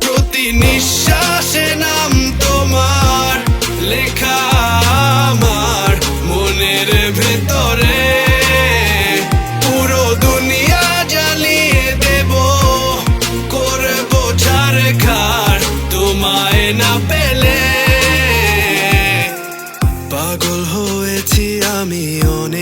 প্রতি নিঃশ্বাসে নাম তোমার, লেখা আমার মনের ভেতরে। পুরো দুনিয়া জ্বালিয়ে দেব, করব ঝাড় খার তোমায় না পেলে। পাগল হয়েছি আমি অনেক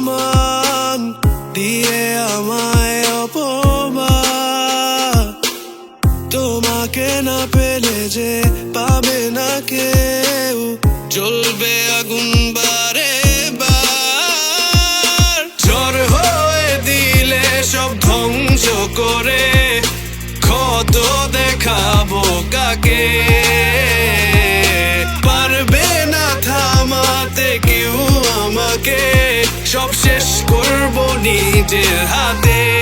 অপমান, দিয়ে আমায় অপমান। তোমাকে না পেলে যে পাবে না কেউ, জ্বলবে আগুন বারে বার। হয়ে দিলে সব ধ্বংস করে, ক্ষত দেখাবো কাকে? কেউ আমাকে সব